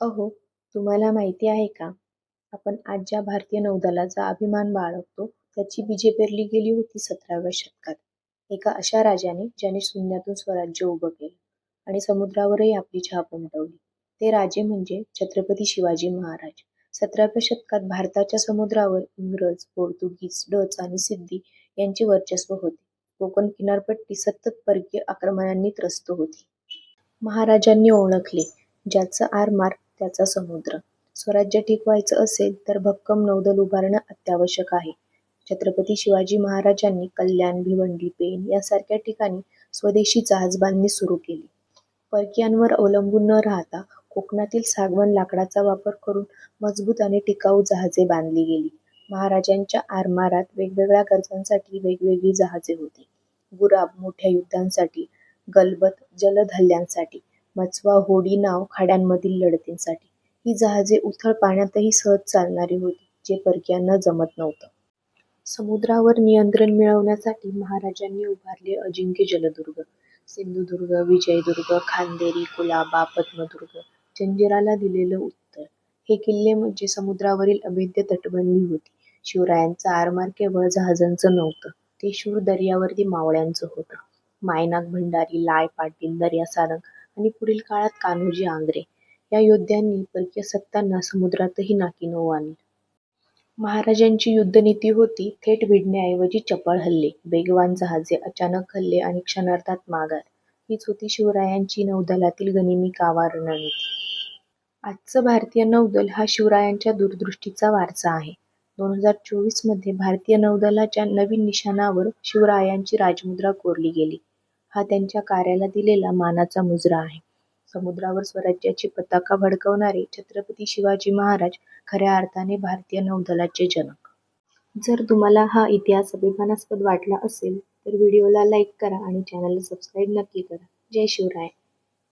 अहो तुम्हाला माहिती आहे का? आपण आज ज्या भारतीय नौदलाचा अभिमान बाळगतो त्याची बीजे पेरली गेली होती सतराव्या शतकात. एका अशा राजाने ज्याने शून्यातून स्वराज्य उभं केलं आणि समुद्रावरही आपली छाप उमटवली. ते राजे म्हणजे छत्रपती शिवाजी महाराज. सतराव्या शतकात भारताच्या समुद्रावर इंग्रज पोर्तुगीज डच आणि सिद्धी यांचे वर्चस्व होते. कोकण किनारपट्टी सतत परकीय आक्रमणांनी त्रस्त होती. महाराजांनी ओळखले ज्याचं आरमार त्याचा समुद्र. स्वराज्य टिकवायचं असेल तर भक्कम नौदल उभारणं अत्यावश्यक आहे. छत्रपती शिवाजी महाराजांनी कल्याण भिवंडी पेण यासारख्या ठिकाणी स्वदेशी जहाजबांधणी सुरू केली. परकीयांवर अवलंबून न राहता कोकणातील सागवन लाकडाचा वापर करून मजबूत आणि टिकाऊ जहाजे बांधली गेली. महाराजांच्या आरमारात वेगवेगळ्या गरजांसाठी वेगवेगळी जहाजे होती. गुराब मोठ्या युद्धांसाठी गलबत जलद हल्ल्यांसाठी मचवा होडी नाव खाड्यांमधील लढतींसाठी. ही जहाजे उथळ पाण्यातही सहज चालणारी होती जे परकीयांना जमत नव्हतं. समुद्रावर नियंत्रण मिळवण्यासाठी महाराजांनी उभारले अजिंक्य जलदुर्ग. सिंधुदुर्ग विजयदुर्ग खांदेरी कुलाबा पद्मदुर्ग. जंजिराला दिलेलं उत्तर. हे किल्ले म्हणजे समुद्रावरील अभेद्य तटबंदी होती. शिवरायांचा आरमार केवळ जहाजांचं नव्हतं ते शूर दर्यावरती मावळ्यांचं होतं. मायनाक भंडारी लाय पाटील दर्या सारंग आणि पुढील काळात कान्होजी आंग्रे या योद्ध्यांनी परकीय सत्तांना समुद्रातही नाकीनऊ आणलं महाराजांची युद्धनीती होती थेट भिडण्याऐवजी चपळ हल्ले वेगवान जहाजे अचानक हल्ले आणि क्षणार्धात माघार हीच होती शिवरायांची नौदलातील गनिमी कावा रणनीती. आजचं भारतीय नौदल हा शिवरायांच्या दूरदृष्टीचा वारसा आहे. दोन हजार चोवीसमध्ये भारतीय नौदलाच्या नवीन निशाणावर शिवरायांची राजमुद्रा कोरली गेली. हा त्यांच्या कार्याला दिलेला मानाचा मुजरा आहे. समुद्रावर स्वराज्याची पताका फडकवणारे छत्रपती शिवाजी महाराज खऱ्या अर्थाने भारतीय नौदलाचे जनक. जर तुम्हाला हा इतिहास अभिमानास्पद वाटला असेल तर व्हिडिओला लाईक करा आणि चॅनलला सबस्क्राईब नक्की करा. जय शिवराय.